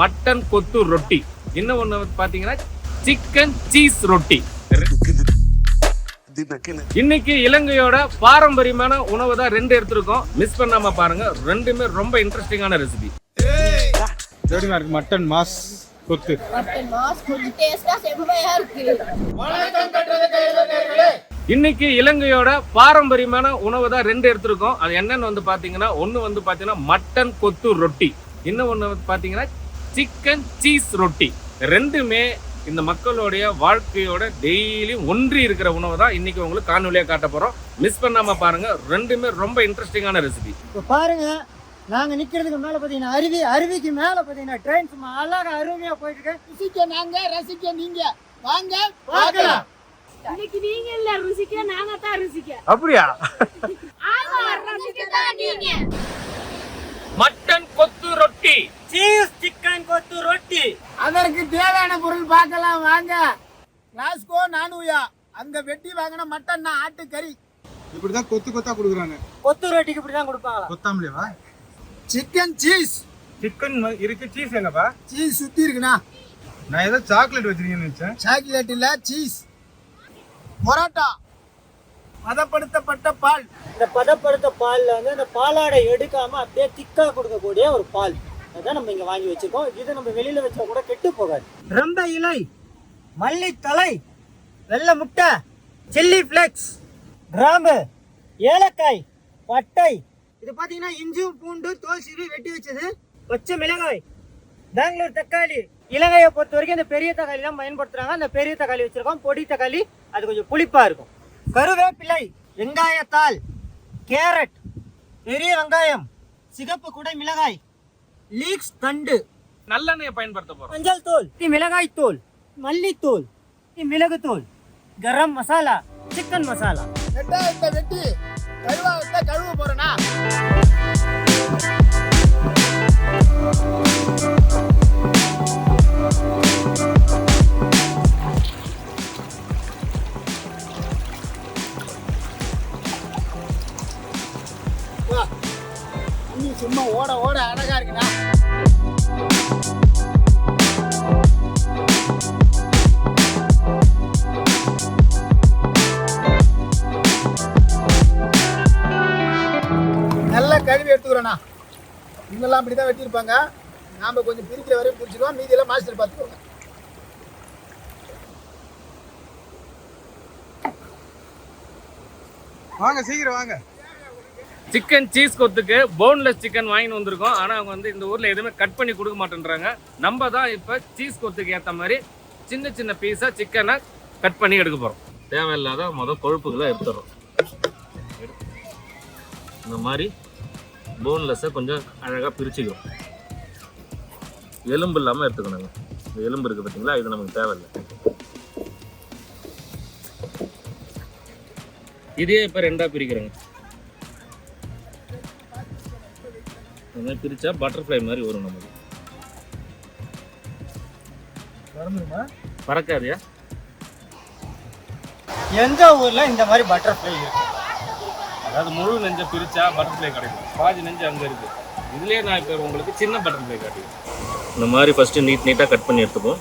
Mutton கொத்து ரொட்டி. இன்னும் ஒன்று பார்த்தீங்கன்னா சிக்கன் சீஸ் ரொட்டி. இன்னைக்கு இலங்கையோட பாரம்பரியமான உணவு தான் ரெண்டு எடுத்திருக்கோம். மிஸ் பண்ணாம பாருங்க ரெண்டுமே ரொம்ப இன்ட்ரெஸ்டிங்கான ரெசிபி எப்படிமா இருக்கு? மட்டன் மாஸ் கொத்து. மட்டன் மாஸ் கொஞ்சம் டேஸ்டா செம்மையா இருக்கு. இன்னைக்கு இலங்கையோட பாரம்பரியமான உணவு தான் ரெண்டு எடுத்திருக்கோம். அது என்னன்னு வந்து பாத்தீங்கன்னா ஒன்னு வந்து பாத்தீங்கன்னா மட்டன் கொத்து ரொட்டி. இன்னும் வந்து பாத்தீங்கன்னா சிக்கன் சீஸ் ரொட்டி ரெண்டுமே இந்த மக்களுடைய வாழ்க்கையோட டெய்லியும் ஒன்றி இருக்கிற உணவு தான் இன்னைக்கு உங்களுக்கு காணொலியா காட்ட போறோம். மிஸ் பண்ணாம பாருங்க ரெண்டுமே ரொம்ப இன்ட்ரெஸ்டிங்கான ரெசிபி இப்போ பாருங்க நாங்க நிக்கிறதுக்கு மேல பாத்தீங்கன்னா அருவி அருவிக்கு மேல பாத்தீங்கன்னா ட்ரெயின் சும்மா அழகா அருவியா போயிட்டு இருக்கு ருசிக்க நாங்க ரசிக்க நீங்க. வாங்க பார்க்கலாம். இன்னைக்கு நீங்க இல்ல ருசிக்க நாங்க தான் ருசிக்க. அப்படியா? ஆமா ரசிக்க தான் நீங்க. மட்டன் கொத்து ரொட்டி சீஸ் சிக்கன் கொத்து ரொட்டி. அதற்கு தேவையான பொருள் பார்க்கலாம் வாங்க. ராஸ்கோ நானூயா. அங்க வெட்டி வாங்கின மட்டன் ஆட்டு கறி இப்படிதான் கொத்து கொத்தா கொடுக்குறாங்க கொத்து ரொட்டிக்கு இப்படி தான் கொடுப்பாங்களா? கொத்தாமலேவா? சிக்கன் சீஸ் சிக்கன் இருக்கு சீஸ் எங்கப்பா சீஸ் சுத்தி இருக்குண்ணா. நான் ஏதோ சாக்லேட் வச்சிருக்கீங்கன்னு நினைச்சேன். சாக்லேட் இல்ல சீஸ் பரோட்டா. பதப்படுத்தப்பட்ட பால். இந்த பதப்படுத்த பால்ல வந்து அந்த பாலாடை எடுக்காம அப்படியே திக்கா கொடுக்கக்கூடிய ஒரு பால். தான் நம்ம இங்கே வாங்கி வச்சுருக்கோம். இது நம்ம வெளியில் வச்சா கூட கெட்டு போகாது. ரொம்ப இலை மல்லித்தலை வெள்ளை முட்டை சில்லி ஃப்ளெக்ஸ் கிராம்பு ஏலக்காய் பட்டை. இது பார்த்தீங்கன்னா இஞ்சும் பூண்டு தோல் சீவி வெட்டி வச்சது. பச்சை மிளகாய் பெங்களூர் தக்காளி. இலங்கையை பொறுத்த வரைக்கும் இந்த பெரிய தக்காளி தான் பயன்படுத்துகிறாங்க அந்த பெரிய தக்காளி வச்சுருக்கோம். பொடி தக்காளி அது கொஞ்சம் புளிப்பாக இருக்கும். கருவேப்பிலை வெங்காயத்தாள் கேரட் பெரிய வெங்காயம் சிகப்பு குடை மிளகாய் லீக்ஸ் தண்டு. நல்லெண்ணெயை பயன்படுத்த போறோம். மஞ்சள் தூள். மிளகாய் தூள். மல்லித்தூள். மிளகு தூள். கரம் மசாலா. சிக்கன் மசாலா. வெட்டாயத்தை வெட்டி கழுவாகத்தை கழுவ போறேனா? சும்மா ஓட ஓட அழகா இருக்குண்ணா நல்லா கழுவி எடுத்துக்கிறோண்ணா. இன்னெல்லாம் அப்படி தான் வெட்டியிருப்பாங்க. நாம் கொஞ்சம் பிரிக்கிற வரையும் பிடிச்சிடுவோம். மீதியெல்லாம் மாஸ்டர் பார்த்துக்கோங்க. வாங்க சீக்கிரம் வாங்க. சிக்கன் சீஸ் கொத்துக்கு போன்லெஸ் சிக்கன் வாங்கிட்டு வந்திருக்கோம். ஆனால் அவங்க வந்து இந்த ஊரில் எதுவுமே கட் பண்ணி கொடுக்க மாட்டேன்றாங்க. நம்ம தான் இப்போ சீஸ் கொத்துக்கு ஏற்ற மாதிரி சின்ன சின்ன பீஸாக சிக்கனை கட் பண்ணி எடுக்க போகிறோம் தேவையில்லாத முதல் கொழுப்புகளை எடுத்துடுறோம் இந்த மாதிரி போன்லெஸ்ஸை கொஞ்சம் அழகாக பிரிச்சுக்கிறோம். எலும்பு இல்லாமல் எடுத்துக்கணுங்க. இந்த எலும்பு இருக்குது பார்த்தீங்களா இது நமக்கு தேவையில்லை. இதே இப்போ ரெண்டாக பிரிக்கிறேங்க. இந்த மாதிரி பிரிச்சா பட்டர்ஃப்ளை மாதிரி வரும் நமக்கு. பறக்காதியா? எந்த ஊர்ல இந்த மாதிரி பட்டர்ஃப்ளை இருக்கு? அதாவது முழு நெஞ்சை பிரிச்சா பட்டர்ஃப்ளை கிடைக்கும். பாதி நெஞ்சு அங்கே இருக்கு. இதுலயே நான் இப்போ உங்களுக்கு சின்ன பட்டர்ஃப்ளை காட்டுவேன் இந்த மாதிரி ஃபர்ஸ்ட் நீட் நீட்டாக கட் பண்ணி எடுத்துப்போம்.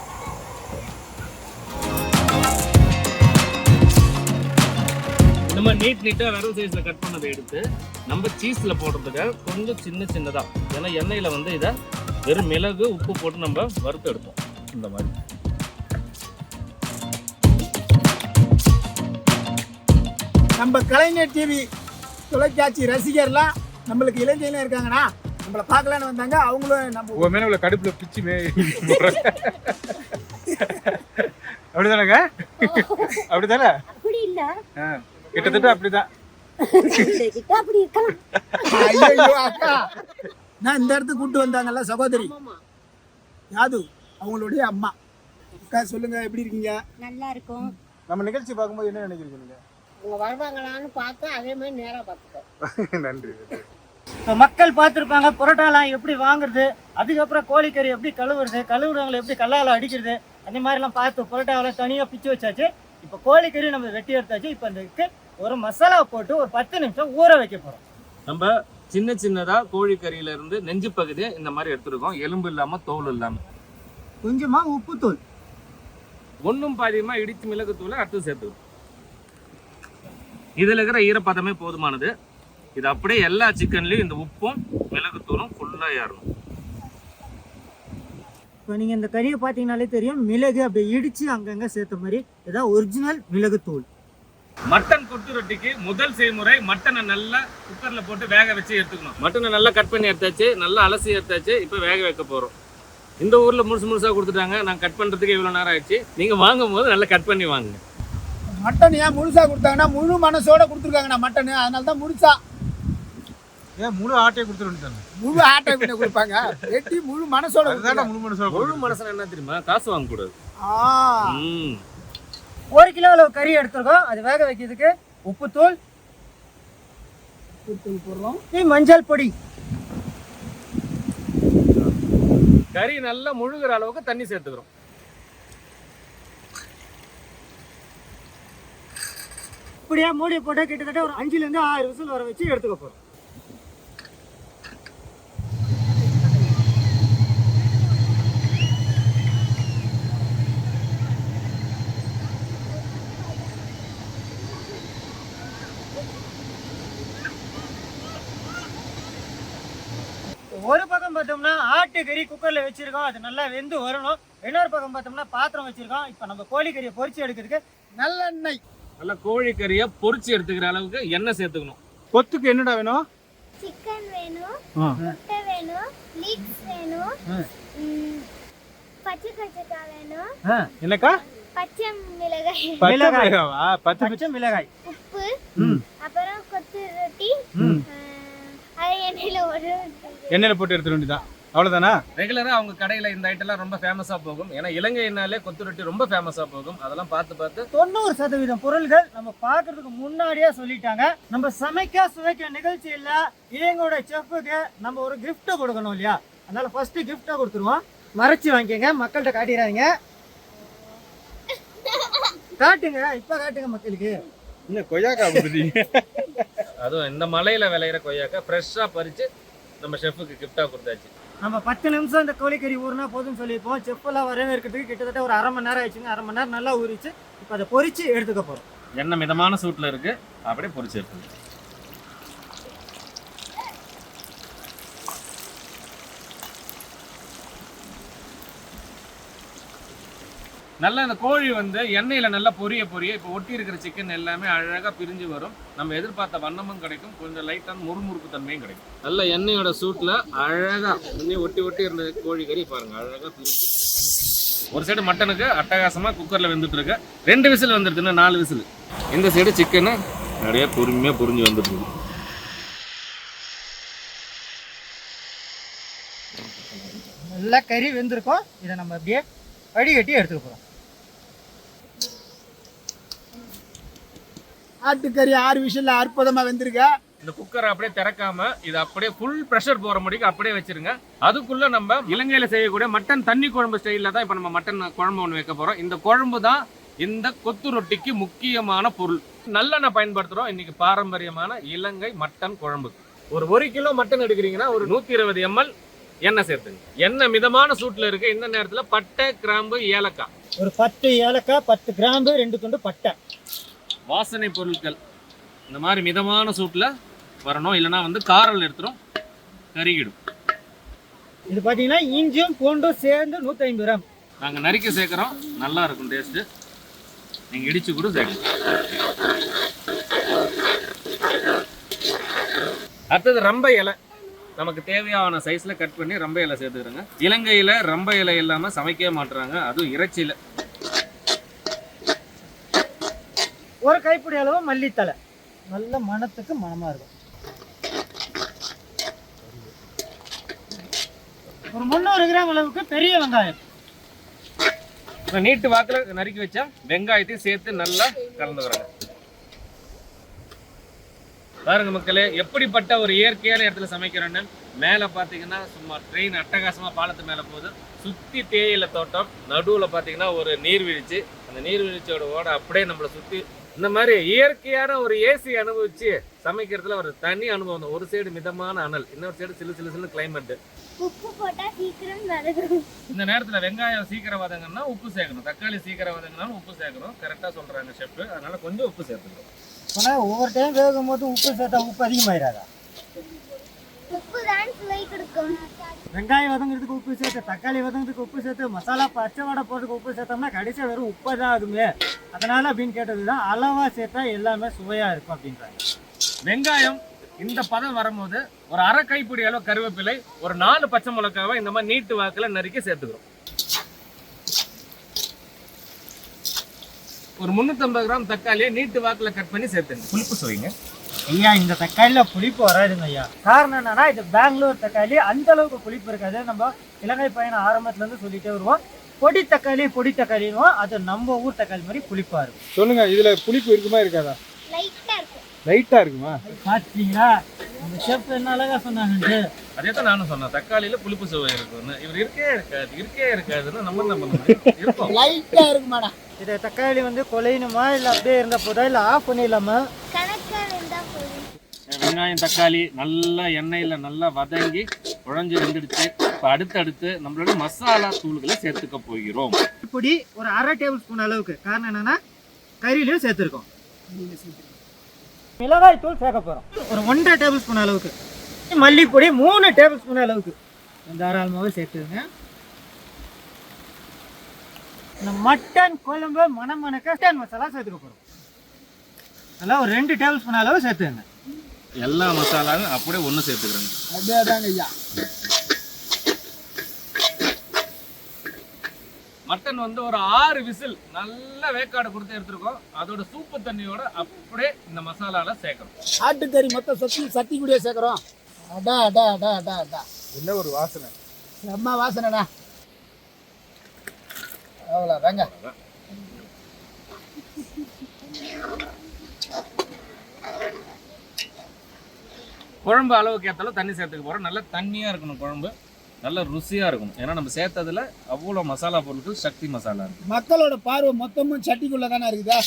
நீட் நீட்டாக வெறும் சைஸில் கட் பண்ணதை எடுத்து நம்ம சீஸில் போடுறதுக்காக கொஞ்சம் சின்ன சின்னதாக ஏன்னா எண்ணெயில் வந்து இதை வெறும் மிளகு உப்பு போட்டு நம்ம வறுத்து எடுப்போம் இந்த மாதிரி. நம்ம கலைஞர் டிவி தொலைக்காட்சி ரசிகர்லாம் நம்மளுக்கு இளைஞர்லாம் இருக்காங்கண்ணா நம்மளை பார்க்கலான்னு வந்தாங்க. அவங்களும் நம்ம உங்க மேல உள்ள கடுப்புல பிச்சு மே அப்படிதானங்க? அப்படிதானே? அப்படி இல்ல ஆ, கிட்டத்தட்ட அப்படிதான். அப்படி இருக்கலாம். ஐயோ அக்கா. நான் இந்த இடத்துக்கு கூட்டு வந்தாங்கல்ல சகோதரி. யாது? அவங்களுடைய அம்மா. அக்கா சொல்லுங்க எப்படி இருக்கீங்க? நல்லா இருக்கும். நம்ம நிகழ்ச்சி பார்க்கும்போது என்ன நினைக்கிறீங்க அவங்க வருவாங்களான்னு பார்த்து அதே மாதிரி நேராக பார்த்துக்கோ நன்றி இப்போ மக்கள் பார்த்துருப்பாங்க புரோட்டாலாம் எப்படி வாங்குறது அதுக்கப்புறம் கோழிக்கறி எப்படி கழுவுறது கழுவுறவங்களை எப்படி கல்லால் அடிக்கிறது அந்த மாதிரிலாம் பார்த்து புரோட்டாவில் தனியாக பிச்சு வச்சாச்சு. இப்போ கோழிக்கறி நம்ம வெட்டி எடுத்தாச்சு. இப்போ அதுக்கு ஒரு மசாலா போட்டு ஒரு பத்து நிமிஷம் ஊற வைக்க போகிறோம் நம்ம சின்ன சின்னதா கோழிக்கறியில இருந்து நெஞ்சு பகுதியை இந்த மாதிரி எடுத்துருக்கோம். எலும்பு இல்லாம தோல் இல்லாம. கொஞ்சமா உப்புத்தூள் ஒன்றும் பாதியமா இடிச்சு மிளகுத்தூளை அடுத்து சேர்த்துக்கணும். இதுல இருக்கிற ஈரப்பதமே போதுமானது. இது அப்படியே எல்லா சிக்கன்லயும் இந்த உப்பும் மிளகுத்தூளும் ஃபுல்லா ஏறணும். இப்போ நீங்கள் இந்த கறியை பார்த்தீங்கனாலே தெரியும் மிளகு அப்படியே இடித்து அங்கங்கே சேர்த்த மாதிரி இதான் ஒரிஜினல் மிளகுத்தூள் மட்டன் கொத்து ரொட்டிக்கு முதல் செய்முறை மட்டனை நல்லா குக்கர்ல போட்டு வேக வச்சு எடுத்துக்கணும். மட்டனை நல்லா கட் பண்ணி எடுத்தாச்சு நல்லா அலசி எடுத்தாச்சு இப்போ வேக வைக்க போறோம். இந்த ஊர்ல முழுசு முழுசா கொடுத்துட்டாங்க நான் கட் பண்றதுக்கு இவ்வளவு நேரம் ஆயிடுச்சு. நீங்க வாங்கும் போது நல்லா கட் பண்ணி வாங்குங்க. மட்டன் ஏன் முழுசா கொடுத்தாங்கன்னா முழு மனசோட கொடுத்துருக்காங்கண்ணா மட்டன். அதனால தான் முழுசா. ஏன் முழு ஆட்டையை கொடுத்துட்டு வந்துட்டாங்க முழு ஆட்டை பின்ன கொடுப்பாங்க. வெட்டி முழு மனசோட. முழு மனசோட முழு மனசுல என்ன தெரியுமா? காசு வாங்க கூடாது ஆ. ம். ஒரு கிலோ அளவு கறி எடுத்துருக்கோம். அது வேக வைக்கிறதுக்கு உப்புத்தூள் தூள் போடுறோம். மஞ்சள் பொடி. கறி நல்லா முழுகிற அளவுக்கு தண்ணி சேர்த்துக்கிறோம். இப்படியே மூடி போட்டு கிட்டத்தட்ட ஒரு அஞ்சுலேருந்து ஆறு விசில் வர வச்சு எடுத்துக்க போகிறோம் பார்த்தோம்னா ஆட்டுக்கறி குக்கர்ல வச்சிருக்கோம். அது நல்லா வெந்து வரணும். இன்னொரு பக்கம் பார்த்தோம்னா பாத்திரம் வச்சிருக்கோம். இப்போ நம்ம கோழிக்கறியை பொரிச்சு எடுக்கிறதுக்கு நல்லெண்ணெய். நல்லா கோழிக்கறியை பொரிச்சு எடுத்துக்கிற அளவுக்கு எண்ணெய் சேர்த்துக்கணும். கொத்துக்கு என்னடா வேணும்? சிக்கன் வேணும். முட்டை வேணும் லீக்ஸ் வேணும் பச்சை கச்சக்காய் வேணும். என்னக்கா? பச்சை மிளகாய். பச்சை மிளகாய். மிளகாவா? பச்சை மிளகாய். உப்பு ம். அப்புறம் கொத்து ரொட்டி ம். ஆ, அது எண்ணெயில ஒரு எண்ணெயில போட்டு எடுத்துட வேண்டியதான் அவ்வளவுதானா? ரெகுலரா அவங்க கடையில இந்த ஐட்டம்லாம் ரொம்ப ஃபேமஸா போகும். ஏன்னா இலங்கைனாலே கொத்து ரொட்டி ரொம்ப ஃபேமஸா போகும். அதெல்லாம் பார்த்து பார்த்து தொண்ணூறு சதவீதம் பொருள்கள் நம்ம பார்க்கறதுக்கு முன்னாடியே சொல்லிட்டாங்க. நம்ம சமைக்க சுவைக்க நிகழ்ச்சியில் இவங்களோட செஃப்புக்கு நம்ம ஒரு gift கொடுக்கணும் இல்லையா? அதனால ஃபர்ஸ்ட் gift கொடுத்துருவோம். மறைச்சு வாங்கிக்கங்க. மக்கள்கிட்ட காட்டிடுறாங்க காட்டுங்க. இப்ப காட்டுங்க மக்களுக்கு. இல்ல கொய்யாக்கா அதுவும் இந்த மலையில விளையிற கொய்யாக்கா ஃப்ரெஷ்ஷா பறிச்சு நம்ம ஷெஃபுக்கு கிஃப்டா கொடுத்தாச்சு. நம்ம பத்து நிமிஷம் இந்த கோழிக்கறி ஊறினா போதும்னு சொல்லியிருப்போம். செப்பெல்லாம் வரவேற்கிறதுக்கு கிட்டத்தட்ட ஒரு அரை மணி நேரம் ஆயிடுச்சுங்க. அரை மணி நேரம் நல்லா ஊறிச்சு. இப்போ அதை பொரிச்சு எடுத்துக்க போறோம். எண்ணெய் மிதமான சூட்ல இருக்கு. அப்படியே பொரிச்சு எடுத்துக்கணும் நல்லா இந்த கோழி வந்து எண்ணெயில நல்லா பொரிய பொரிய இப்போ ஒட்டி இருக்கிற சிக்கன் எல்லாமே அழகா பிரிஞ்சு வரும். நம்ம எதிர்பார்த்த வண்ணமும் கிடைக்கும். கொஞ்சம் லைட்டான முறுமுறுப்பு தன்மையும் கிடைக்கும். நல்ல எண்ணெயோட சூட்ல அழகா இன்னும் ஒட்டி ஒட்டி இருந்த கோழி கறி பாருங்க. அழகா பிரிஞ்சு. ஒரு சைடு மட்டனுக்கு அட்டகாசமா குக்கர்ல வெந்துட்டு இருக்கு. ரெண்டு விசில் வந்துருது இன்னும் நாலு விசில். இந்த சைடு சிக்கனு நிறைய பொறுமையா புரிஞ்சு வந்துட்டு இருக்கு நல்லா கறி வெந்திருக்கும். இதை நம்ம அப்படியே வடிகட்டி எடுத்துக்க போறோம். ஆட்டுக்கறி ஆறு விஷயம்ல அற்புதமா வெந்திருக்க. இந்த குக்கரை அப்படியே திறக்காம இது அப்படியே ஃபுல் ப்ரெஷர் போற முடிக்கு அப்படியே வச்சிருங்க. அதுக்குள்ள நம்ம இலங்கையில செய்யக்கூடிய மட்டன் தண்ணி குழம்பு ஸ்டைல்ல தான் இப்போ நம்ம மட்டன் குழம்பு ஒன்று வைக்க போறோம். இந்த குழம்பு தான் இந்த கொத்து ரொட்டிக்கு முக்கியமான பொருள். நல்லெண்ணெய் பயன்படுத்துறோம். இன்னைக்கு பாரம்பரியமான இலங்கை மட்டன் குழம்பு. ஒரு ஒரு கிலோ மட்டன் எடுக்கிறீங்கன்னா ஒரு நூத்தி இருபது எம்எல் எண்ணெய் சேர்த்துங்க. எண்ணெய் மிதமான சூட்ல இருக்கு. இந்த நேரத்துல பட்டை கிராம்பு ஏலக்காய். ஒரு பத்து ஏலக்காய் பத்து கிராம்பு ரெண்டு துண்டு பட்டை. வாசனை பொருட்கள். இந்த மாதிரி மிதமான சூட்ல வரணும். இல்லைன்னா வந்து காரல் எடுத்துரும் கருகிடும். இது பார்த்தீங்கன்னா இஞ்சியும் பூண்டும் சேர்ந்து நூற்றி ஐம்பது கிராம். நாங்கள் நறுக்கி சேர்க்குறோம். நல்லா இருக்கும் டேஸ்ட்டு நீங்கள் இடிச்சு கூட சேர்க்கலாம். அடுத்தது ரம்ப இலை. நமக்கு தேவையான சைஸில் கட் பண்ணி ரம்ப இலை சேர்த்துக்கிறோங்க. இலங்கையில் ரம்ப இலை இல்லாமல் சமைக்கவே மாட்டுறாங்க அதுவும் இறைச்சியில். ஒரு கைப்பிடி அளவு மல்லித்தலை நல்ல மனத்துக்கு மனமாக இருக்கும். ஒரு முந்நூறு கிராம் அளவுக்கு பெரிய வெங்காயம். நீட்டு வாக்கில் நறுக்கி வச்சா வெங்காயத்தையும் சேர்த்து நல்லா கலந்துக்கிறாங்க. பாருங்க மக்களே எப்படிப்பட்ட ஒரு இயற்கையான இடத்துல சமைக்கிறோன்னு மேலே பார்த்தீங்கன்னா சும்மா ட்ரெயின் அட்டகாசமாக பாலத்து மேலே போகுது. சுற்றி தேயிலை தோட்டம் நடுவில் பார்த்தீங்கன்னா ஒரு நீர்வீழ்ச்சி. அந்த நீர்வீழ்ச்சியோட ஓட அப்படியே நம்மளை சுற்றி இந்த மாதிரி இயற்கையான ஒரு ஏசி அனுபவிச்சு சமைக்கிறதுல ஒரு தனி அனுபவம் தான். ஒரு சைடு மிதமான அனல் இன்னொரு சைடு சிலு சிலு சிலு கிளைமேட் உப்பு போட்டா சீக்கிரம் வதங்கும். இந்த நேரத்துல வெங்காயம் சீக்கிரம் வதங்கன்னா உப்பு சேர்க்கணும். தக்காளி சீக்கிரம் வதங்கினாலும் உப்பு சேர்க்கணும். கரெக்டா சொல்றாங்க ஷெஃப் அதனால கொஞ்சம் உப்பு சேர்த்துக்கணும். ஆனால் ஒவ்வொரு டைம் வேகும் போது உப்பு சேர்த்தா உப்பு அதிகமாயிடாதா உப்பு தான் சுவை கொடுக்கும். வெங்காயம் வதங்குறதுக்கு உப்பு சேர்த்து தக்காளி வதங்குறதுக்கு உப்பு சேர்த்து மசாலா பச்சை வடை போடுறதுக்கு உப்பு சேர்த்தோம்னா கடைசியாக வெறும் உப்பு தான் ஆகுமே. அதனால அப்படின்னு கேட்டது தான் அளவா சேர்த்தா எல்லாமே சுவையா இருக்கும் அப்படின்றாங்க. வெங்காயம் இந்த பதம் வரும்போது ஒரு அரை கைப்பிடி அளவு கருவேப்பிலை ஒரு நாலு பச்சை மிளகாவை இந்த மாதிரி நீட்டு வாக்குல நறுக்கி சேர்த்துக்கிறோம். ஒரு 350 கிராம் தக்காளியை நீட்டு வாக்குல கட் பண்ணி சேர்த்துங்க. புளிப்பு சுவைங்க. ஐயா இந்த தக்காளியில புளிப்பு வராதுங்க ஐயா. காரணம் என்னன்னா இது பெங்களூர் தக்காளி அந்த அளவுக்கு புளிப்பு இருக்காது. நம்ம இலங்கை பயணம் ஆரம்பத்துல இருந்து சொல்லிட்டே வருவோம். பொடி தக்காளி பொடி தக்காளினுவோம் அது நம்ம ஊர் தக்காளி மாதிரி புளிப்பா இருக்கும். சொல்லுங்க இதுல புளிப்பு இருக்குமா இருக்காதா? லைட்டா இருக்கும். லைட்டா இருக்குமா? பாத்தீங்களா? அந்த ஷெஃப் என்ன அழகா சொன்னாங்க அதே தான் நானும் சொன்னேன் தக்காளியில புளிப்பு சுவை இருக்கும்னு. இவர் இருக்கே இருக்காது இருக்கே இருக்காதுன்னு நம்ம முடியும்? இருக்கும். லைட்டா இருக்கு மேடம் இது தக்காளி வந்து கொலையணுமா? இல்ல அப்படியே இருந்த போதா? இல்ல ஆஃப் பண்ணிடலாமா? வெங்காயம் தக்காளி நல்லா எண்ணெயில நல்லா வதங்கி குழஞ்சி வந்துடுச்சு. இப்போ அடுத்தடுத்து நம்மளோட மசாலா தூள்களை சேர்த்துக்க போகிறோம். இப்படி ஒரு அரை டேபிள் ஸ்பூன் அளவுக்கு. காரணம் என்னன்னா கறியிலையும் சேர்த்துருக்கோம். மிளகாய் தூள் சேர்க்க போகிறோம் ஒரு ஒன்றரை டேபிள் ஸ்பூன் அளவுக்கு. மல்லிப்பொடி மூணு டேபிள் ஸ்பூன் அளவுக்கு தாராளமாகவே சேர்த்துருங்க இந்த மட்டன் குழம்பு மணமணக்க மட்டன் மசாலா சேர்த்துக்க போகிறோம் அதெல்லாம் ஒரு ரெண்டு டேபிள் ஸ்பூன் அளவு சேர்த்துங்க எல்லா மசாலாவும் அப்படியே ஒன்று சேர்த்துக்கிறேங்க அப்படியே தாங்க ஐயா மட்டன் வந்து ஒரு ஆறு விசில் நல்ல வேக்காடு கொடுத்து எடுத்திருக்கோம். அதோட சூப்பு தண்ணியோட அப்படியே இந்த மசாலால சேர்க்கணும் ஆட்டுக்கறி மொத்தம் சொத்தி சட்டி கூடயே சேர்க்குறோம். அடா அடா அடா அடா அடா. என்ன ஒரு வாசனை? செம்ம வாசனைடா அவ்வளோ வேங்க. குழம்பு அளவுக்கு ஏற்றாலும் தண்ணி சேர்த்துக்க போகிறோம் நல்ல தண்ணியாக இருக்கணும் குழம்பு. நல்ல ருசியாக இருக்கணும். ஏன்னா நம்ம சேர்த்ததுல அவ்வளோ மசாலா பொருட்கள் சக்தி மசாலா இருக்கு. மக்களோட பார்வை மொத்தமும் சட்டிக்குள்ள தானே இருக்குதா?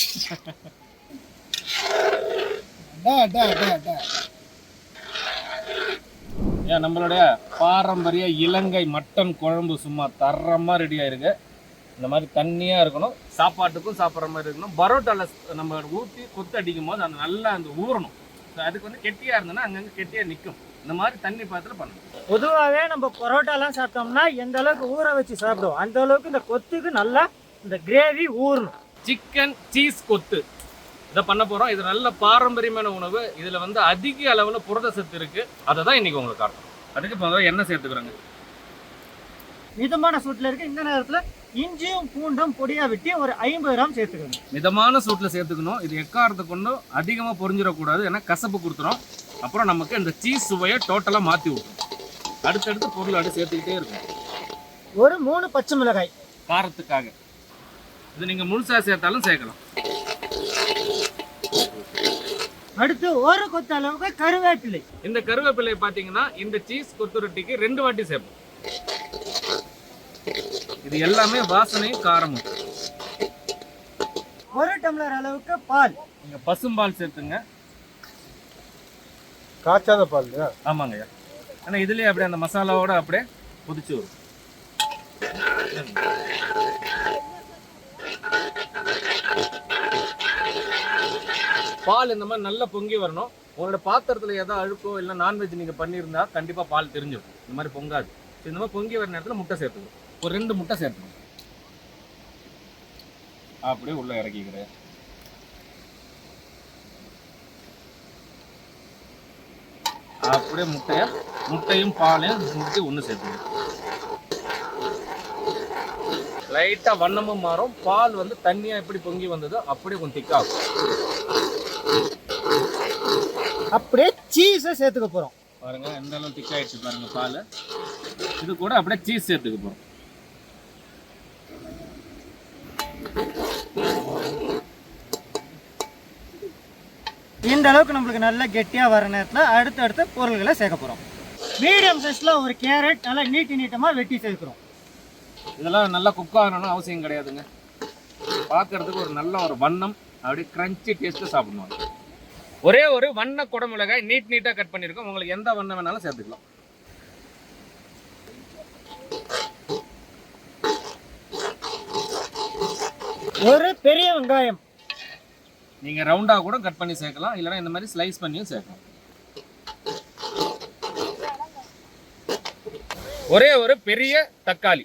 ஏன் நம்மளுடைய பாரம்பரிய இலங்கை மட்டன் குழம்பு சும்மா தரமாக ரெடி ஆயிருக்கு. இந்த மாதிரி தண்ணியாக இருக்கணும். சாப்பாட்டுக்கும் சாப்பிட்ற மாதிரி இருக்கணும். பரோட்டாவில் நம்ம ஊற்றி கொத்து அடிக்கும் போது அந்த நல்லா அந்த ஊறணும். ஸோ அதுக்கு வந்து கெட்டியாக இருந்ததுன்னா அங்கங்கே கெட்டியாக நிற்கும் இந்த மாதிரி தண்ணி பாத்திரம் பண்ணணும். பொதுவாகவே நம்ம பரோட்டாலாம் சாப்பிட்டோம்னா எந்த அளவுக்கு ஊற வச்சு சாப்பிடுவோம் அந்த அளவுக்கு இந்த கொத்துக்கு நல்லா இந்த கிரேவி ஊறணும். சிக்கன் சீஸ் கொத்து. இதை பண்ண போகிறோம் இது நல்ல பாரம்பரியமான உணவு. இதில் வந்து அதிக அளவில் புரத சத்து இருக்குது அதை தான் இன்றைக்கி உங்களுக்கு காட்டும். அதுக்கு எண்ணெய் சேர்த்துக்கிறோங்க. மிதமான சூட்டில் இருக்கு இந்த நேரத்தில் இஞ்சியும் பூண்டும் பொடியாக வெட்டி ஒரு ஐம்பது கிராம் சேர்த்துக்கணும். மிதமான சூட்டில் சேர்த்துக்கணும். இது எக்காரத்தை கொண்டும் அதிகமாக பொரிஞ்சிடக்கூடாது. ஏன்னா கசப்பு கொடுத்துரும். அப்புறம் நமக்கு இந்த சீஸ் சுவையை டோட்டலாக மாற்றி விட்டுரும். அடுத்தடுத்து பொருள் அடுத்து சேர்த்துக்கிட்டே இருக்கும். ஒரு மூணு பச்சை மிளகாய். காரத்துக்காக. இது நீங்கள் முழுசாக சேர்த்தாலும் சேர்க்கலாம். அடுத்து ஒரு கொத்து அளவுக்கு கருவேப்பிலை. இந்த கருவேப்பிலை பார்த்தீங்கன்னா இந்த சீஸ் கொத்து ரொட்டிக்கு ரெண்டு வாட்டி சேர்ப்போம். இது எல்லாமே வாசனையும் காரமும். ஒரு டம்ளர் அளவுக்கு பால். நீங்கள் பசும்பால் சேர்த்துங்க. காய்ச்சாத பால் ஆமாங்க ஐயா. ஆனால் இதுலேயே அப்படியே அந்த மசாலாவோட அப்படியே கொதிச்சு வரும். பால் இந்த மாதிரி நல்லா பொங்கி வரணும். உங்களோட பாத்திரத்தில் ஏதோ அழுக்கோ இல்லை நான்வெஜ் நீங்கள் பண்ணியிருந்தா கண்டிப்பாக பால் தெரிஞ்சிடும். இந்த மாதிரி பொங்காது. இந்த மாதிரி பொங்கி வர நேரத்தில் முட்டை சேர்த்துக்கணும். ஒரு ரெண்டு முட்டை சேர்த்துக்கணும் அப்படியே உள்ள இறக்கிக்கிறேன் அப்படியே முட்டைய முட்டையும் பாலையும் முட்டி ஒன்று சேர்த்துக்கணும் லைட்டாக வண்ணமும் மாறும். பால் வந்து தண்ணியாக எப்படி பொங்கி வந்ததோ அப்படியே கொஞ்சம் திக்காகும் அப்படியே சீஸை சேர்த்துக்க போகிறோம் பாருங்க எந்த அளவு திக்காயிடுச்சு பாருங்க பால். இது கூட அப்படியே சீஸ் சேர்த்துக்க போகிறோம் இந்த அளவுக்கு நம்மளுக்கு நல்லா கெட்டியாக வர நேரத்தில் அடுத்தடுத்த பொருள்களை சேர்க்க போகிறோம் மீடியம் சைஸில் ஒரு கேரட் நல்லா நீட்டி நீட்டமாக வெட்டி சேர்க்குறோம். இதெல்லாம் நல்லா குக் ஆகணும்னு அவசியம் கிடையாதுங்க. பார்க்கறதுக்கு ஒரு நல்ல ஒரு வண்ணம் அப்படியே கிரன்ச்சி டேஸ்ட்டு சாப்பிடுவாங்க ஒரே ஒரு வண்ண குடமிளகாய் நீட் நீட்டாக கட் பண்ணியிருக்கோம். உங்களுக்கு எந்த வண்ணம் வேணாலும் சேர்த்துக்கலாம். ஒரு பெரிய வெங்காயம். நீங்கள் ரவுண்டாக கூட கட் பண்ணி சேர்க்கலாம். இல்லைன்னா இந்த மாதிரி ஸ்லைஸ் பண்ணியும் சேர்க்கலாம். ஒரே ஒரு பெரிய தக்காளி.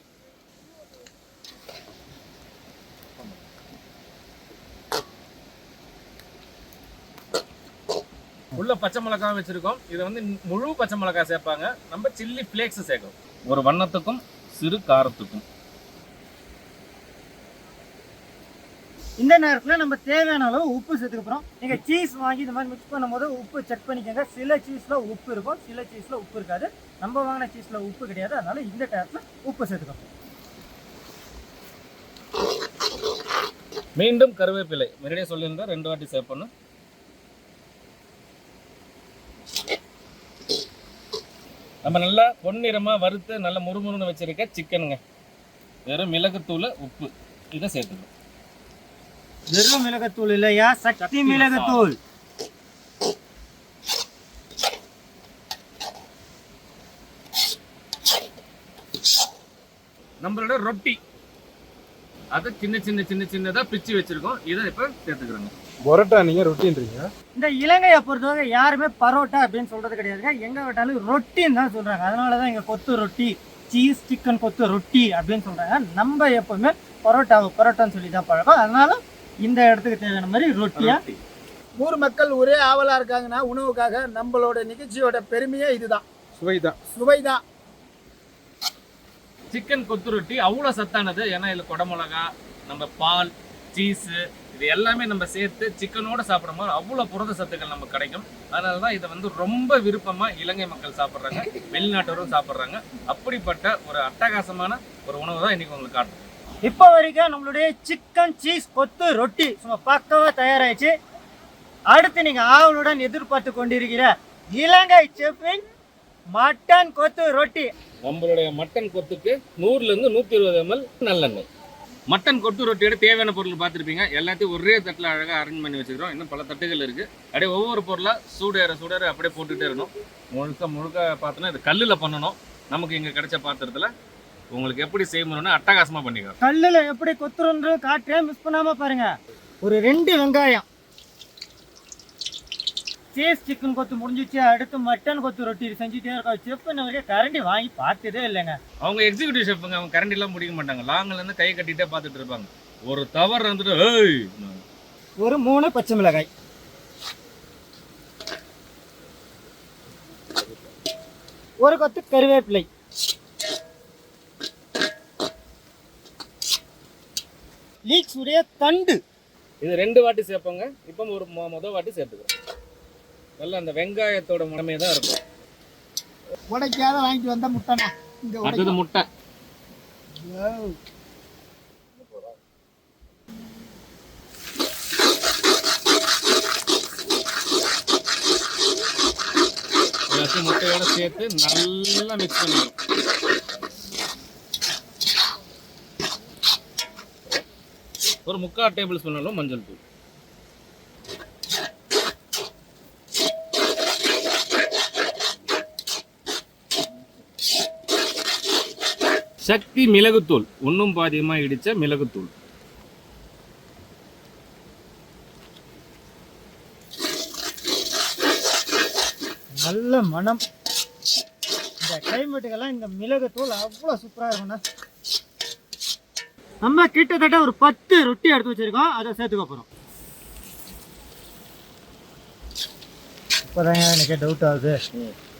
உள்ள பச்சை மிளகாய் வச்சிருக்கோம். இதை வந்து முழு பச்சை மிளகாய் சேர்ப்பாங்க. நம்ம சில்லி ஃப்ளேக்ஸ் சேர்க்கணும். ஒரு வண்ணத்துக்கும் சிறு காரத்துக்கும். இந்த நேரத்தில் நம்ம தேவையான அளவு உப்பு சேர்த்துக்க போகிறோம் நீங்கள் சீஸ் வாங்கி இந்த மாதிரி மிக்ஸ் பண்ணும்போது உப்பு செக் பண்ணிக்கோங்க. சில சீஸில் உப்பு இருக்கும். சில சீஸில் உப்பு இருக்காது. நம்ம வாங்கின சீஸில் உப்பு கிடையாது. அதனால் இந்த நேரத்தில் உப்பு சேர்த்துக்கணும் மீண்டும் கருவேப்பிலை. முன்னாடியே சொல்லியிருந்தேன் ரெண்டு வாட்டி சேர்ப்பணும் நம்ம நல்லா பொன்னிறமாக வறுத்து நல்லா முறுமுறுன்னு வச்சுருக்க சிக்கனுங்க வெறும் மிளகுத்தூளை உப்பு. இதை சேர்த்துக்கணும் வெறும் மிளகாத்தூள் இல்லையா சக்தி மிளகாத்தூள். நம்மளோட ரொட்டி. அதை சின்ன சின்ன சின்ன சின்னதா பிச்சு வச்சிருக்கோம். இதை இப்போ சேர்த்துக்கிறோங்க. பொரோட்டா நீங்க ரொட்டின்றீங்க. இந்த இலங்கையை பொறுத்தவரை யாருமே பரோட்டா அப்படின்னு சொல்றது கிடையாதுங்க. எங்க விட்டாலும் ரொட்டின்னு தான் சொல்றாங்க. அதனால தான் இங்க கொத்து ரொட்டி சீஸ் சிக்கன் கொத்து ரொட்டி அப்படின்னு சொல்றாங்க. நம்ம எப்பவுமே பரோட்டாவை பரோட்டான்னு சொல்லி தான் பழக்கம். அதனால இந்த இடத்துக்கு தேவையான மாதிரி ரொட்டியா? ரொட்டி. ஊர் மக்கள் ஒரே ஆவலா இருக்காங்கன்னா உணவுக்காக நம்மளோட நிகழ்ச்சியோட பெருமையே இதுதான். சுவைதான். சுவைதான். சிக்கன் கொத்து ரொட்டி அவ்வளோ சத்தானது. ஏன்னா இதில் குடமிளகா நம்ம பால் சீஸு இது எல்லாமே நம்ம சேர்த்து சிக்கனோட சாப்பிடும்போது அவ்வளோ புரத சத்துக்கள் நமக்கு கிடைக்கும். அதனால தான் இதை வந்து ரொம்ப விருப்பமாக இலங்கை மக்கள் சாப்பிட்றாங்க வெளிநாட்டவரும் சாப்பிட்றாங்க. அப்படிப்பட்ட ஒரு அட்டகாசமான ஒரு உணவு தான் இன்னைக்கு உங்களுக்கு காட்டுறோம் இப்போ வரைக்கும் நம்மளுடைய சிக்கன் சீஸ் கொத்து ரொட்டி சும்மா பக்கவா தயாராயிடுச்சு. அடுத்து நீங்க ஆவலுடன் எதிர்பார்த்து கொண்டிருக்கிற இலங்கை செஃபின் மட்டன் கொத்து ரொட்டி. நம்மளுடைய மட்டன் கொத்துக்கு நூறுலேருந்து நூற்றி இருபது எம்எல் நல்லெண்ணெய். மட்டன் கொத்து ரொட்டியோட தேவையான பொருள் பார்த்துருப்பீங்க. எல்லாத்தையும் ஒரே தட்டில் அழகாக அரேஞ்ச் பண்ணி வச்சுக்கிறோம். இன்னும் பல தட்டுகள் இருக்குது அப்படியே ஒவ்வொரு பொருளாக சூடேற சூடேற அப்படியே போட்டுகிட்டே இருக்கணும். முழுக்க முழுக்க பார்த்தோன்னா இது கல்லில் பண்ணணும். நமக்கு இங்கே கிடைச்ச பாத்திரத்தில் உங்களுக்கு எப்படி செய்யணும்னு அட்டகாசமாக பண்ணிக்கிறோம் கல்லுல எப்படி கொத்துறோன்ற காட்டுறேன் மிஸ் பண்ணாம பாருங்க. ஒரு ரெண்டு வெங்காயம். சீஸ் சிக்கன் கொத்து முடிஞ்சிச்சு அடுத்து மட்டன் கொத்து ரொட்டி. செஞ்சுட்டே இருக்கோம். செஃப் வரைக்கும் கரண்டி வாங்கி பார்த்ததே இல்லைங்க. அவங்க எக்ஸிக்யூட்டிவ் ஷெஃப்ங்க அவங்க கரண்டிலாம் முடிக்க மாட்டாங்க. லாங்கிலேருந்து கை கட்டிகிட்டே பார்த்துட்டு இருப்பாங்க. ஒரு தவறு வந்துட்டு ஏய்! ஒரு மூணு பச்சை மிளகாய். ஒரு கொத்து கருவேப்பிலை. லீக்ஸ் உடைய தண்டு. இது ரெண்டு வாட்டி சேர்ப்போங்க. இப்போ ஒரு முத வாட்டி சேர்த்துக்கிறோம். நல்லா அந்த வெங்காயத்தோட மனமே தான் இருக்கும். உடைக்காத வாங்கிட்டு வந்த முட்டைனா இங்க அடுத்தது முட்டை. எல்லாத்தையும் முட்டையோட சேர்த்து நல்லா மிக்ஸ் பண்ணிடும் ஒரு முக்கால் டேபிள் ஸ்பூன் அளவு மஞ்சள் தூள். சக்தி மிளகுத்தூள். ஒன்றும் பாதியமாக இடித்த மிளகுத்தூள். நல்ல மனம் இந்த கிளைமேட்டுக்கெல்லாம் இந்த மிளகுத்தூள் அவ்வளோ சூப்பராக இருக்கும்ண்ணா நம்ம கிட்டத்தட்ட ஒரு பத்து ரொட்டி எடுத்து வச்சிருக்கோம். அதை சேர்த்துக்க போகிறோம் இப்போதாங்க எனக்கு டவுட் ஆகுது.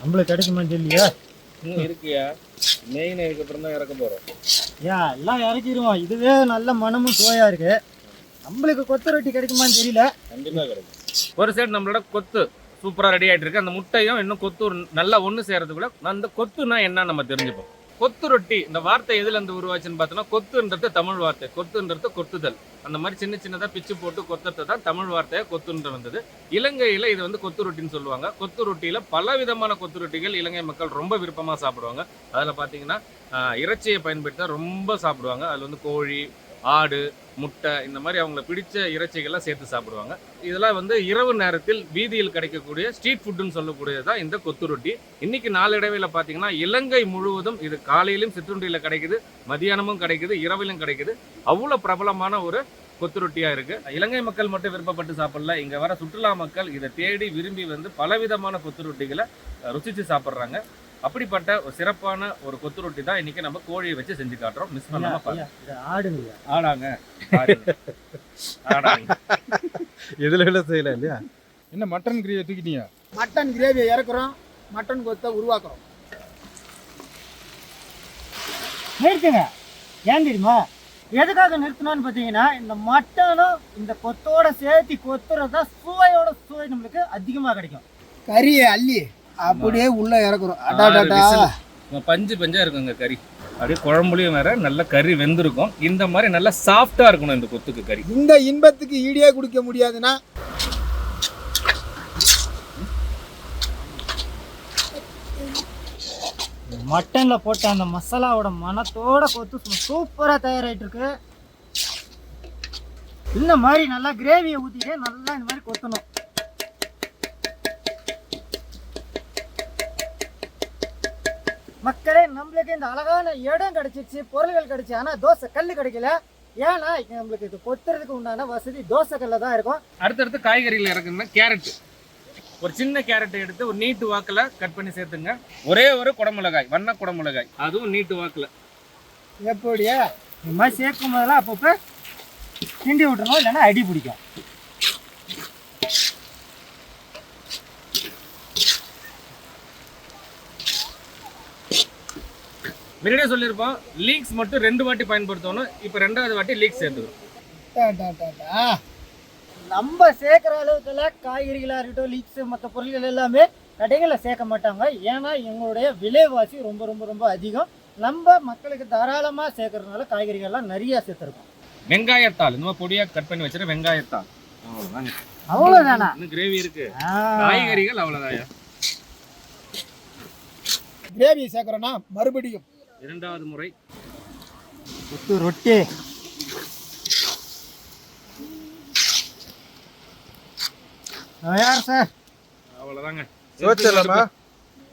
நம்மளுக்கு கிடைக்குமான்னு தெரியலையா இன்னும் இருக்கியா? மெயின் இதுக்கப்புறம் தான் இறக்க போகிறோம் ஏன் எல்லாம் இறக்கிடுவோம். இதுவே நல்ல மனமும் சுவையாக இருக்கு. நம்மளுக்கு கொத்து ரொட்டி கிடைக்குமான்னு தெரியல. கண்டிப்பாக கிடைக்கும். ஒரு சைடு நம்மளோட கொத்து சூப்பராக ரெடி ஆகிட்டு இருக்கு. அந்த முட்டையும் இன்னும் கொத்து நல்லா ஒன்று சேர்றதுக்குள்ள அந்த கொத்துனா என்ன நம்ம தெரிஞ்சுப்போம். கொத்து ரொட்டி இந்த வார்த்தை எதுல இருந்து உருவாச்சுன்னு பார்த்தோன்னா கொத்துன்றது தமிழ் வார்த்தை. கொத்துன்றது கொத்துதல். அந்த மாதிரி சின்ன சின்னதாக பிச்சு போட்டு கொத்துறது தான் தமிழ் வார்த்தையை கொத்துன்ற வந்தது. இலங்கையில் இது வந்து கொத்து ரொட்டின்னு சொல்லுவாங்க. கொத்து ரொட்டியில் பல விதமான கொத்து ரொட்டிகள் இலங்கை மக்கள் ரொம்ப விருப்பமாக சாப்பிடுவாங்க. அதில் பார்த்தீங்கன்னா இறைச்சியை பயன்படுத்தி தான் ரொம்ப சாப்பிடுவாங்க. அதில் வந்து கோழி ஆடு முட்டை இந்த மாதிரி அவங்கள பிடிச்ச இறைச்சிகள்லாம் சேர்த்து சாப்பிடுவாங்க. இதெல்லாம் வந்து இரவு நேரத்தில் வீதியில் கிடைக்கக்கூடிய ஸ்ட்ரீட் ஃபுட்டுன்னு சொல்லக்கூடியதான் இந்த கொத்து ரொட்டி. இன்னைக்கு நாளடைவில் பார்த்தீங்கன்னா இலங்கை முழுவதும் இது காலையிலும் சிற்றுண்டியில் கிடைக்குது மதியானமும் கிடைக்குது இரவிலும் கிடைக்குது. அவ்வளோ பிரபலமான ஒரு கொத்து ரொட்டியாக இருக்குது இலங்கை மக்கள் மட்டும் விருப்பப்பட்டு சாப்பிடல. இங்கே வர சுற்றுலா மக்கள் இதை தேடி விரும்பி வந்து பலவிதமான கொத்து ரொட்டிகளை ருசித்து ருசிச்சு சாப்பிட்றாங்க. அப்படிப்பட்ட ஒரு சிறப்பான ஒரு கொத்து ரொட்டி தான் இன்னைக்கு நம்ம கோழியை வச்சு செஞ்சு காட்டுறோம். மிஸ் பண்ணாம பாருங்க. ஆடுங்க ஆடாங்க பாருங்க. ஆடாங்க. எதுல வேலை செய்யல இல்லையா? என்ன மட்டன் கிரேவி தூக்கிட்டீங்க? மட்டன் கிரேவியை இறக்குறோம். மட்டன் கொத்தை உருவாக்குறோம். நிறுத்துங்க. ஏன் தெரியுமா? எதுக்காக நிறுத்தணும்னு பார்த்தீங்கன்னா இந்த மட்டனும் இந்த கொத்தோட சேர்த்து கொத்துறது சுவையோட சுவை நம்மளுக்கு அதிகமாக கிடைக்கும். கறியை அள்ளி அப்படியே உள்ள இறக்குறோம். அடாடாடா பஞ்சு பஞ்சா இருக்குங்க கறி. அப்படியே குழம்புலையும் வேற நல்ல கறி வெந்திருக்கும். இந்த மாதிரி நல்லா சாஃப்டா இருக்கணும் இந்த கொத்துக்கு கறி. இந்த இன்பத்துக்கு ஈடே குடிக்க முடியாதுன்னா மட்டனில் போட்ட அந்த மசாலாவோட மனத்தோட கொத்து சூப்பராக தயாராகிட்டு இருக்கு இந்த மாதிரி நல்லா கிரேவியை ஊற்றிட்டு நல்லா இந்த மாதிரி கொத்தணும். மக்களே நம்மளுக்கு இந்த அழகான இடம் கிடைச்சிச்சு பொருள்கள் கிடைச்சு. ஆனால் தோசை கல் கிடைக்கல. ஏன்னா நம்மளுக்கு இது கொத்துறதுக்கு உண்டான வசதி தோசை கல்ல தான் இருக்கும். அடுத்தடுத்து காய்கறிகள் இறக்குன்னா கேரட் ஒரு சின்ன கேரட்டை எடுத்து ஒரு நீட்டு வாக்குல கட் பண்ணி சேர்த்துங்க. ஒரே ஒரு குடமிளகாய் வண்ண குடமிளகாய். அதுவும் நீட்டு வாக்குல. எப்படியா? இந்த மாதிரி சேர்க்கும் போதெல்லாம் அப்பப்போ கிண்டி விட்டுருணும் இல்லைன்னா அடி பிடிக்கும். முன்னாடியே சொல்லியிருப்போம் லீக்ஸ் மட்டும் ரெண்டு வாட்டி பயன்படுத்தணும். இப்போ ரெண்டாவது வாட்டி லீக்ஸ் சேர்த்துக்கணும் நம்ம சேர்க்குற அளவுக்குலாம் காய்கறிகளாக இருக்கட்டும் லீக்ஸ் மற்ற பொருட்கள் எல்லாமே கடைகளில் சேர்க்க மாட்டாங்க. ஏன்னா எங்களுடைய விலைவாசி ரொம்ப ரொம்ப ரொம்ப அதிகம். நம்ம மக்களுக்கு தாராளமாக சேர்க்கறதுனால காய்கறிகள்லாம் நிறைய சேர்த்துருக்கோம். வெங்காயத்தாள். இந்த மாதிரி பொடியா கட் பண்ணி வச்சிருக்க வெங்காயத்தாள். அவ்வளவுதாங்க அவ்வளோதானா இன்னும் கிரேவி இருக்கு. காய்கறிகள் அவ்வளவுதாயா? கிரேவி சேர்க்குறோன்னா மறுபடியும் இரண்டாவது முறை. கொத்து ரொட்டி. யார் சார் அவ்வளவுதாங்க. சோச்சலாமா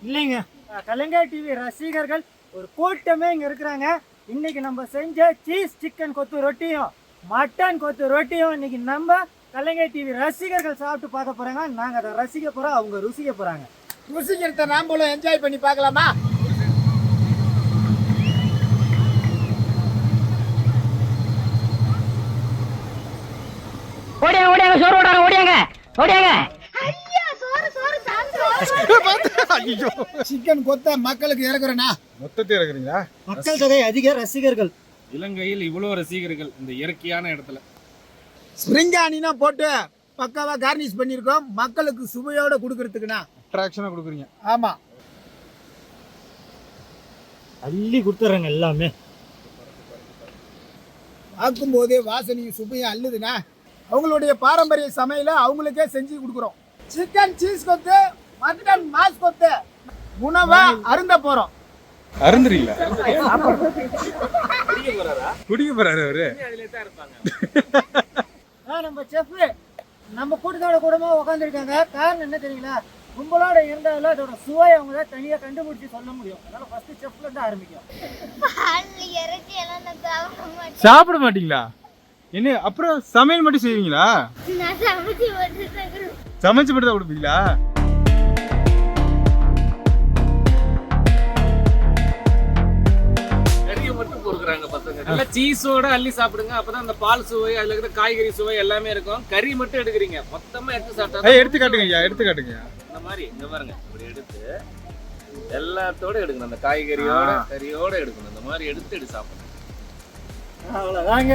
இல்லைங்க. கலைஞர் டிவி ரசிகர்கள் ஒரு கூட்டமே இங்கே இருக்கிறாங்க. இன்னைக்கு நம்ம செஞ்ச சீஸ் சிக்கன் கொத்து ரொட்டியும் மட்டன் கொத்து ரொட்டியும் இன்னைக்கு நம்ம கலைஞர் டிவி ரசிகர்கள் சாப்பிட்டு பார்க்க போறாங்க. நாங்கள் அதை ரசிக்க போறோம் அவங்க ருசிக்க போறாங்க. ருசிக்கிறத நாம்பளும் என்ஜாய் பண்ணி பார்க்கலாமா? ஓடியாங்க ஓடியாங்க. சோறு ஓடாங்க ஓடியாங்க ஓடியாங்க ஐயா சிக்கன் கொத்த மக்களுக்கு இறக்குறேண்ணா மொத்தத்தை இறக்குறீங்களா? மக்கள் தொகை அதிக ரசிகர்கள். இலங்கையில் இவ்வளவு ரசிகர்கள் இந்த இயற்கையான இடத்துல. ஸ்ப்ரிங் ஆனினா போட்டு பக்காவா கார்னிஷ் பண்ணியிருக்கோம். மக்களுக்கு சுவையோட கொடுக்கறதுக்குண்ணா. அட்ராக்ஷனாக கொடுக்குறீங்க. ஆமா. அள்ளி கொடுத்துட்றாங்க எல்லாமே. பார்க்கும் போதே வாசனையும் சுவையும் அள்ளுதுண்ணா. அவங்களுடைய பாரம்பரிய சமையலை அவங்களுக்கே செஞ்சு கொடுக்குறோம். சிக்கன் சீஸ் கொத்து மட்டன் மாஸ் கொத்து. உணவை அருந்த போறோம். அருந்துறீங்களா? குடிக்க போறாரு அவரு? அதிலே தான் இருப்பாங்க ஆ நம்ம செஃப் நம்ம கூட்டத்தோட கூடமா உட்காந்துருக்காங்க காரணம் என்ன தெரியுங்களா? கும்பலோட இருந்தாலும் அதோட சுவை அவங்க தான் தனியாக கண்டுபிடிச்சி சொல்ல முடியும். அதனால ஃபர்ஸ்ட் செஃப்ல இருந்து ஆரம்பிக்கும் சாப்பிட மாட்டீங்களா? என்ன அப்புறம் சமையல் மட்டும் செய்வீங்களா? சமைச்சு மட்டும் தான் கொடுப்பீங்களா? கறியை மட்டும் பொறுக்குறாங்க பசங்க. நல்லா சீஸோட அள்ளி சாப்பிடுங்க. அப்பதான் அந்த பால் சுவை அதுல இருக்கிற காய்கறி சுவை எல்லாமே இருக்கும். கறி மட்டும் எடுக்கிறீங்க. மொத்தமா எடுத்து சாப்பிட்டா ஏய் எடுத்து காட்டுங்க ஐயா எடுத்து காட்டுங்க. இந்த மாதிரி இங்க பாருங்க. இப்படி எடுத்து எல்லாத்தோட எடுக்கணும். அந்த காய்கறியோட கறியோட எடுக்கணும். இந்த மாதிரி எடுத்து எடுத்து சாப்பிடணும். அவ்வளோதாங்க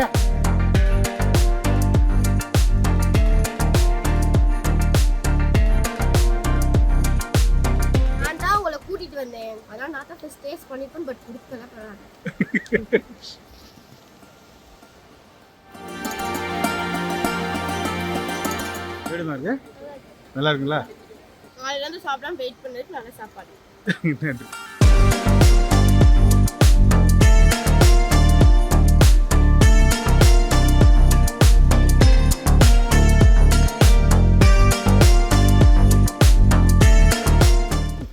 ஹார்ட்டில் ஸ்டேஸ் பண்ணிப்பேன் பட் கொடுக்கல பரவாயில்ல. இருக்கு? நல்லா இருக்குங்களா? காலையில இருந்து சாப்பிடாம வெயிட் பண்ணிட்டு நல்லா சாப்பாடு. நன்றி.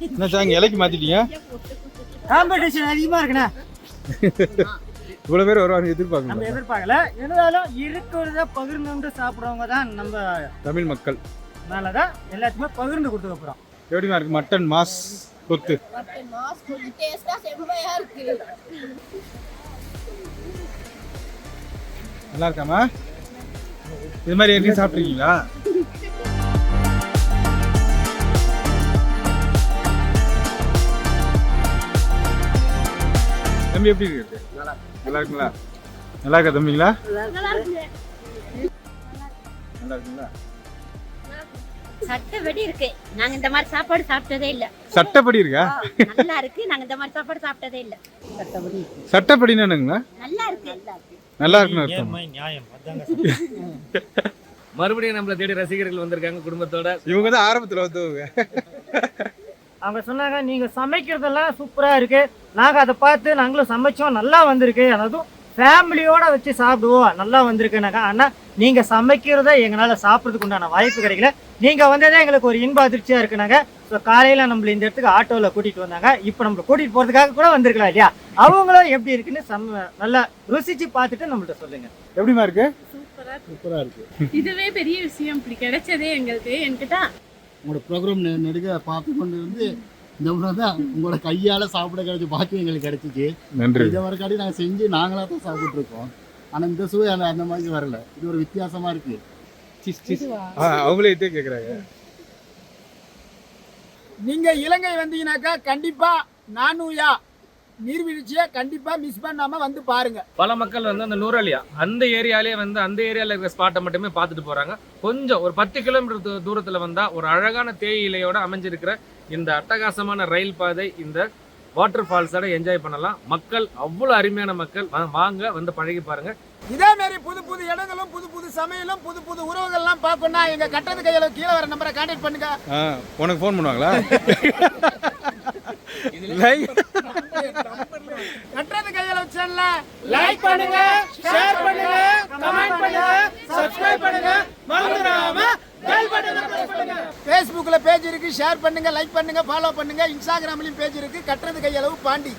என்ன சார் இலைக்கு மாத்திட்டீங்க? காம்படிஷன் அதிகமா இருக்குண்ணா. இவ்வளோ பேர் வருவாங்க நம்ம எதிர்பார்க்கணும் எதிர்பார்க்கல. இருந்தாலும் இருக்கிறத பகிர்ந்து சாப்பிடுறவங்க தான் நம்ம தமிழ் மக்கள். மேலதான் எல்லாத்துக்குமே பகிர்ந்து கொடுத்துக்க போறோம் எப்படிமா இருக்கு? மட்டன் மாஸ் கொத்து. மட்டன் மாஸ் கொஞ்சம் டேஸ்டா செம்மையா இருக்கு. நல்லா இருக்காமா இது மாதிரி ஏற்கனவே சாப்பிட்ருக்கீங்களா தம்பி எப்படி இருக்கு? நல்லா இருக்குங்களா? நல்லா இருக்கா தம்பிங்களா? நல்லா இருக்கு நல்லா இருக்குங்களா? சட்டப்படி இருக்கு. நாங்க இந்த மாதிரி சாப்பாடு சாப்பிட்டதே இல்ல. சட்டப்படி இருக்கா? நல்லா இருக்கு. நாங்க இந்த மாதிரி சாப்பாடு சாப்பிட்டதே இல்ல. சட்டப்படின்னு என்னங்களா நல்லா இருக்கு. நல்லா இருக்குன்னு நியாயம். அதாங்க மறுபடியும் நம்மளை தேடி ரசிகர்கள் வந்திருக்காங்க குடும்பத்தோட. இவங்க தான் ஆரம்பத்தில் வந்தவங்க. அவங்க சொன்னாங்க நீங்க சமைக்கிறதெல்லாம் சூப்பரா இருக்கு. நாங்க அதை பார்த்து நாங்களும் சமைச்சோம் நல்லா வந்திருக்கு. அதாவது ஃபேமிலியோட வச்சு சாப்பிடுவோம் நல்லா வந்திருக்குனாக்கா ஆனா நீங்க சமைக்கிறத எங்களால சாப்பிட்றதுக்கு உண்டான வாய்ப்பு கிடைக்கல. நீங்க வந்ததே எங்களுக்கு ஒரு இன்ப அதிர்ச்சியா இருக்குனாங்க ஸோ காலையில நம்மள இந்த இடத்துக்கு ஆட்டோல கூட்டிட்டு வந்தாங்க. இப்போ நம்மள கூட்டிட்டு போறதுக்காக கூட வந்திருக்கலாம் இல்லையா? அவங்களும் எப்படி இருக்குன்னு செம்ம நல்லா ருசிச்சு பார்த்துட்டு நம்மள்ட்ட சொல்லுங்க. எப்படிமா இருக்கு? சூப்பரா சூப்பராக இருக்கு. இதுவே பெரிய விஷயம். இப்படி கிடைச்சதே எங்களுக்கு. என்கிட்ட உங்களோட ப்ரோக்ராம் நெடுக பார்த்து கொண்டு வந்து இந்த முறை தான் உங்களோட கையால் சாப்பிட கிடைச்ச பாக்கியம் எங்களுக்கு கிடைச்சிச்சு. நன்றி. இதை வரைக்காடி நாங்கள் செஞ்சு நாங்களாக தான் சாப்பிட்டு இருக்கோம். ஆனால் இந்த சுவை அந்த அந்த மாதிரி வரல. இது ஒரு வித்தியாசமாக இருக்குது ஆ அவங்களே இதே கேட்குறாங்க நீங்க இலங்கை வந்தீங்கன்னாக்கா கண்டிப்பா நானூயா நீர்வீழ்ச்சியை கண்டிப்பா மிஸ் பண்ணாம வந்து பாருங்க. பல மக்கள் வந்து அந்த நூறாலியா அந்த ஏரியாலே வந்து அந்த ஏரியால இருக்கிற ஸ்பாட்டை மட்டுமே பார்த்துட்டு போறாங்க. கொஞ்சம் ஒரு பத்து கிலோமீட்டர் தூரத்துல வந்தா ஒரு அழகான தேயிலையோட அமைஞ்சிருக்கிற இந்த அட்டகாசமான ரயில் பாதை இந்த வாட்டர் ஃபால்ஸோட என்ஜாய் பண்ணலாம். மக்கள் அவ்வளோ அருமையான மக்கள். வாங்க வந்து பழகி பாருங்க. இதே மாதிரி புது புது இடங்களும் புது புது சமையலும் புது புது உறவுகள்லாம் பார்க்கணும்னா எங்க கட்டது கையில கீழே வர நம்பரை கான்டாக்ட் பண்ணுங்க. உனக்கு ஃபோன் பண்ணுவாங்களா? லைக் கட்டது கையில சேனல லைக் பண்ணுங்க ஷேர் பண்ணுங்க கமெண்ட் பண்ணுங்க சப்ஸ்கிரைப் பண்ணுங்க. மறந்துடாம பெல் பட்டனை பிரஸ் பண்ணுங்க. Facebookல பேஜ் இருக்கு ஷேர் பண்ணுங்க லைக் பண்ணுங்க ஃபாலோ பண்ணுங்க. இன்ஸ்டாகிராம்லயும் பேஜ் இருக்கு. கட்டது கையளவு பாண்டி.